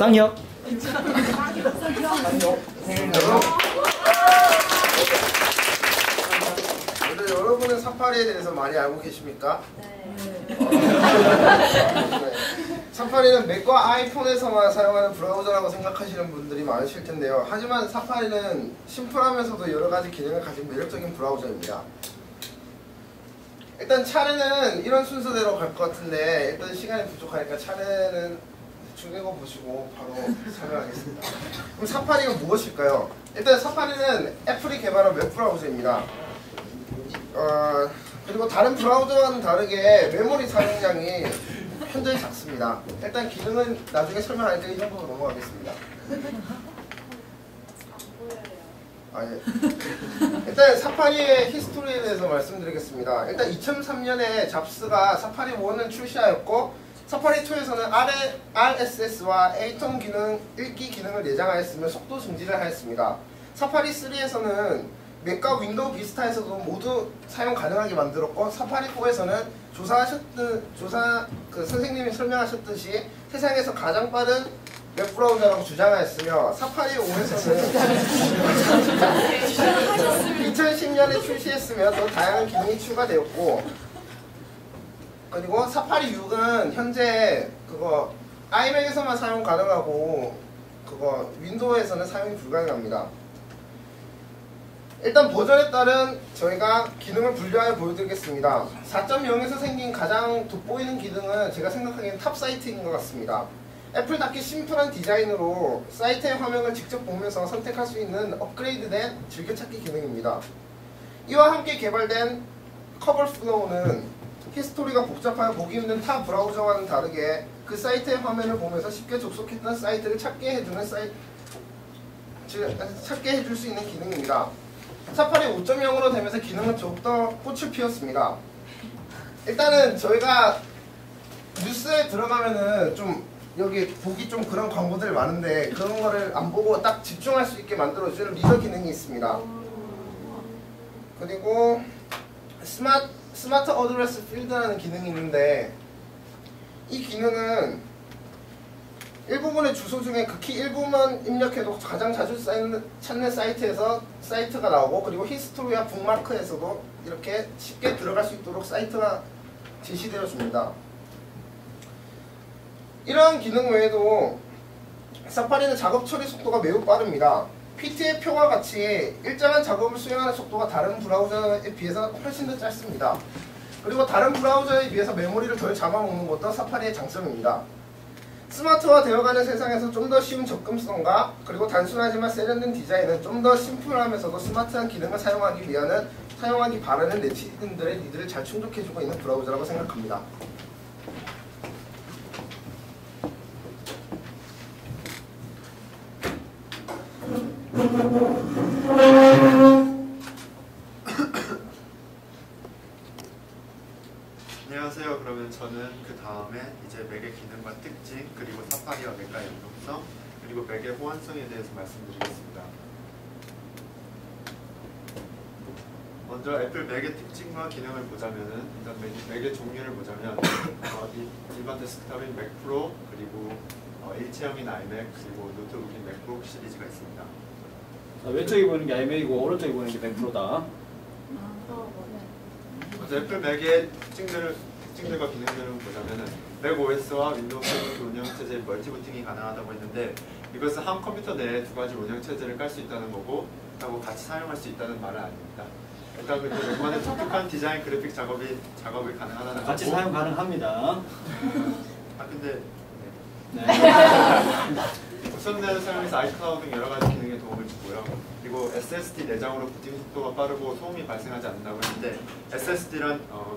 쌍혁. 근데 여러분은 사파리에 대해서 많이 알고 계십니까? 네. 네. 사파리는 맥과 아이폰에서만 사용하는 브라우저라고 생각하시는 분들이 많으실 텐데요. 하지만 사파리는 심플하면서도 여러 가지 기능을 가진 매력적인 브라우저입니다. 일단 차례는 이런 순서대로 갈 것 같은데 일단 시간이 부족하니까 차례는 대충 읽어보시고 바로 설명하겠습니다. 그럼 사파리가 무엇일까요? 일단 사파리는 애플이 개발한 웹 브라우저입니다. 어, 그리고 다른 브라우저와는 다르게 메모리 사용량이 현저히 작습니다. 일단 기능은 나중에 설명하니까 이 정도로 넘어가겠습니다. 아, 예. 일단 사파리의 히스토리에 대해서 말씀드리겠습니다. 일단 2003년에 잡스가 사파리 1을 출시하였고 사파리 2에서는 RSS와 에이톤 기능 읽기 기능을 내장하였으며 속도 증진을 하였습니다. 사파리 3에서는 맥과 윈도우 비스타에서도 모두 사용 가능하게 만들었고 사파리 4에서는 조사하셨듯 조사 그 선생님이 설명하셨듯이 세상에서 가장 빠른 웹 브라우저라고 주장하였으며 사파리 5에서는 2010년에 출시했으며 또 다양한 기능이 추가되었고 그리고 사파리 6은 현재 그거 아이맥에서만 사용 가능하고 그거 윈도우에서는 사용이 불가능합니다. 일단 버전에 따른 저희가 기능을 분류하여 보여드리겠습니다. 4.0에서 생긴 가장 돋보이는 기능은 제가 생각하기엔 탑 사이트인 것 같습니다. 애플답게 심플한 디자인으로 사이트의 화면을 직접 보면서 선택할 수 있는 업그레이드된 즐겨찾기 기능입니다. 이와 함께 개발된 커버 플로우는 히 스토리가 복잡하여 보기 힘든 타 브라우저와는 다르게 그 사이트의 화면을 보면서 쉽게 접속했던 사이트를 찾게 해주는 사이 찾게 해줄 수 있는 기능입니다. 사파리 5.0으로 되면서 기능은 더욱더 꽃을 피웠습니다. 일단은 저희가 뉴스에 들어가면은 좀 여기 보기 좀 그런 광고들 많은데 그런 거를 안 보고 딱 집중할 수 있게 만들어주는 리더 기능이 있습니다. 그리고 스마트, 스마트 어드레스 필드라는 기능이 있는데 이 기능은 일부분의 주소 중에 극히 일부만 입력해도 가장 자주 찾는 사이트에서 사이트가 나오고 그리고 히스토리와 북마크에서도 이렇게 쉽게 들어갈 수 있도록 사이트가 제시되어 줍니다. 이러한 기능 외에도 사파리는 작업 처리 속도가 매우 빠릅니다. PT의 표와 같이 일정한 작업을 수행하는 속도가 다른 브라우저에 비해서 훨씬 더 짧습니다. 그리고 다른 브라우저에 비해서 메모리를 덜 잡아먹는 것도 사파리의 장점입니다. 스마트화 되어가는 세상에서 좀 더 쉬운 접근성과 그리고 단순하지만 세련된 디자인은 좀 더 심플하면서도 스마트한 기능을 사용하기 위하는 사용하기 바라는 네티즌들의 니드를 잘 충족해주고 있는 브라우저라고 생각합니다. 안녕하세요. 그러면 저는 그 다음에 이제 맥의 기능과 특징 그리고 사파리와 맥과의 연동성 그리고 맥의 호환성에 대해서 말씀드리겠습니다. 먼저 애플 맥의 특징과 기능을 보자면은 일단 맥, 맥의 종류를 보자면 어, 이, 일반 데스크탑인 맥 프로 그리고 어, 일체형인 아이맥 그리고 노트북인 맥북 시리즈가 있습니다. 자, 왼쪽에 보이는 게 아이맥이고 오른쪽에 보이는 게 맥프로다. 먼저 애플 맥의 특징들을 특징들과 기능들을 보자면은 맥 OS와 윈도우 7 운영 체제의 멀티부팅이 가능하다고 했는데 이것은 한 컴퓨터 내에 두 가지 운영 체제를 깔 수 있다는 거고 하고 같이 사용할 수 있다는 말은 아닙니다. 일단 근데 맥만의 독특한 디자인 그래픽 작업이 작업이 가능하다는 같이 거고 사용 가능합니다. 아 근데 네. 네. 무선내를 사용해서 아이클라우드 등 여러 가지 기능에 도움을 주고요. 그리고 SSD 내장으로 부팅 속도가 빠르고 소음이 발생하지 않는다고 했는데 SSD란 어,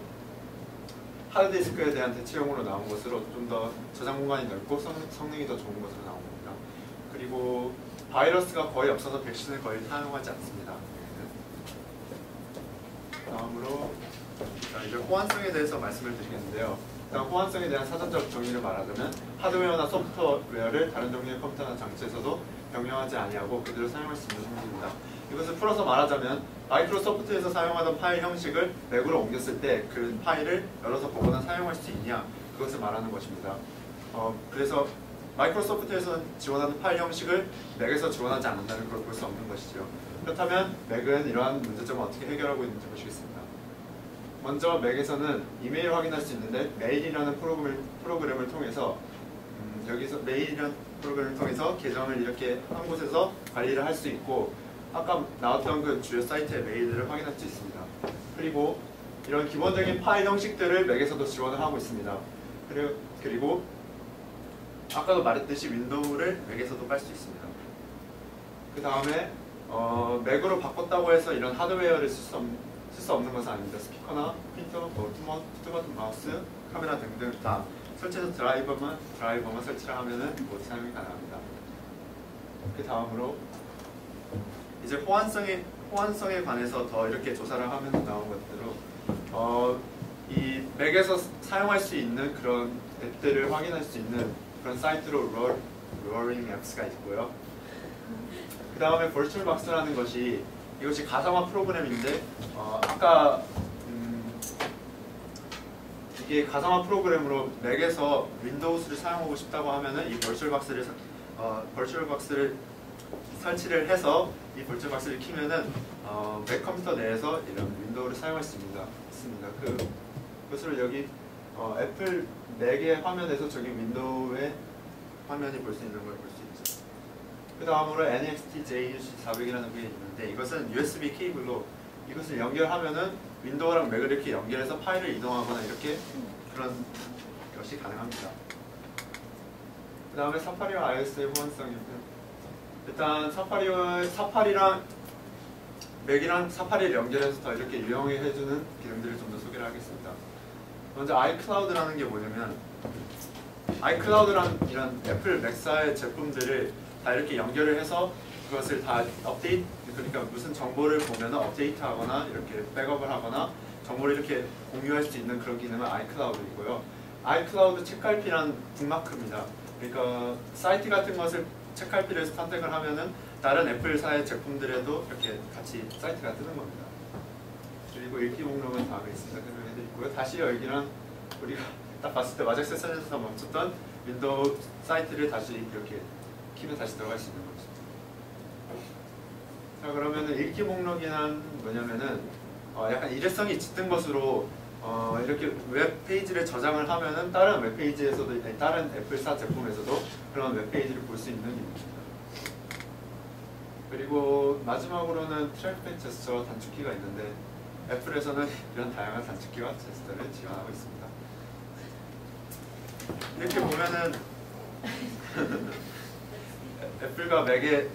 하드디스크에 대한 대체용으로 나온 것으로 좀 더 저장 공간이 넓고 성, 성능이 더 좋은 것으로 나온 겁니다. 그리고 바이러스가 거의 없어서 백신을 거의 사용하지 않습니다. 다음으로 자, 이제 호환성에 대해서 말씀을 드리겠는데요. 일단 호환성에 대한 사전적 정의를 말하자면 하드웨어나 소프트웨어를 다른 종류의 컴퓨터나 장치에서도 병용하지 아니하고 그대로 사용할 수 있는 형식입니다. 이것을 풀어서 말하자면 마이크로소프트에서 사용하던 파일 형식을 맥으로 옮겼을 때 그 파일을 열어서 보거나 사용할 수 있냐 그것을 말하는 것입니다. 어, 그래서 마이크로소프트에서는 지원하는 파일 형식을 맥에서 지원하지 않는다는 걸 볼 수 없는 것이죠. 그렇다면 맥은 이러한 문제점을 어떻게 해결하고 있는지 보시겠습니다. 먼저 맥에서는 이메일을 확인할 수 있는데 메일이라는 프로그램을, 프로그램을 통해서 음, 여기서 메일이라는 프로그램을 통해서 계정을 이렇게 한 곳에서 관리를 할 수 있고 아까 나왔던 그 주요 사이트의 메일들을 확인할 수 있습니다. 그리고 이런 기본적인 파일 형식들을 맥에서도 지원을 하고 있습니다. 그리고, 그리고 아까도 말했듯이 윈도우를 맥에서도 깔 수 있습니다. 그 다음에 어, 맥으로 바꿨다고 해서 이런 하드웨어를 쓸 수 없는 것은 아닙니다. 스피커나 프린터, 뭐 투머, 투버튼 마우스, 카메라 등등 다 설치해서 드라이버만 드라이버만 설치를 하면은 모두 사용이 가능합니다. 그 다음으로 이제 호환성에 호환성에 관해서 더 이렇게 조사를 하면서 나온 것대로 어, 이 맥에서 사용할 수 있는 그런 앱들을 확인할 수 있는 그런 사이트로 롤, 롤링 앱스가 있고요. 그 다음에 벌츄얼박스라는 것이 이것이 가상화 프로그램인데 어, 아까 음, 이게 가상화 프로그램으로 맥에서 윈도우스를 사용하고 싶다고 하면은 이 벌츄얼박스를 어, 벌츄얼박스를 설치를 해서 이 벌츄얼박스를 키면은 어, 맥 컴퓨터 내에서 이런 윈도우를 사용할 수 있습니다. 있습니다. 그 그것을 여기 어, 애플 맥의 화면에서 저기 윈도우의 화면이 볼 수 있는 걸 볼 수 있죠. 그 다음으로 NXT J400이라는 게 있는데 이것은 USB 케이블로 이것을 연결하면은 윈도우랑 맥을 이렇게 연결해서 파일을 이동하거나 이렇게 그런 것이 가능합니다. 그 다음에 사파리와 iOS의 호환성인데 일단 사파리와 사파리랑 맥이랑 사파리를 연결해서 더 이렇게 유용하게 해주는 기능들을 좀 더 소개를 하겠습니다. 먼저 아이클라우드라는 게 뭐냐면 아이클라우드란 이런 애플 맥사의 제품들을 다 이렇게 연결을 해서 그것을 다 업데이트 그러니까 무슨 정보를 보면 업데이트하거나 이렇게 백업을 하거나 정보를 이렇게 공유할 수 있는 그런 기능은 아이클라우드이고요. 아이클라우드 책갈피란 북마크입니다. 그러니까 사이트 같은 것을 책갈피를 선택을 하면은 다른 애플사의 제품들에도 이렇게 같이 사이트가 뜨는 겁니다. 그리고 읽기 목록은 다음에 있으니까 설명해드리고요. 다시 열기랑 우리가 딱 봤을 때 마작 세션에서 멈췄던 윈도우 사이트를 다시 이렇게 키면 다시 들어갈 수 있는 거죠. 자 그러면은 읽기 목록이란 뭐냐면은 어, 약간 일회성이 짙은 것으로 어, 이렇게 웹 페이지를 저장을 하면은 다른 웹 페이지에서도 아니, 다른 애플사 제품에서도 그런 웹 페이지를 볼 수 있는 기능입니다. 그리고 마지막으로는 트랙백 제스처 단축키가 있는데 애플에서는 이런 다양한 단축키와 제스처를 지원하고 있습니다. 이렇게 보면은 애플과 맥의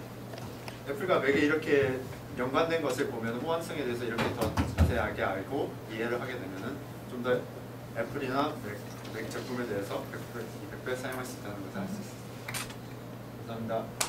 애플과 맥에 이렇게 연관된 것을 보면 호환성에 대해서 이렇게 더 자세하게 알고 이해를 하게 되면은 좀 더 애플이나 맥, 맥 제품에 대해서 100배, 200배 사용할 수 있다는 것을 알 수 있습니다. 감사합니다.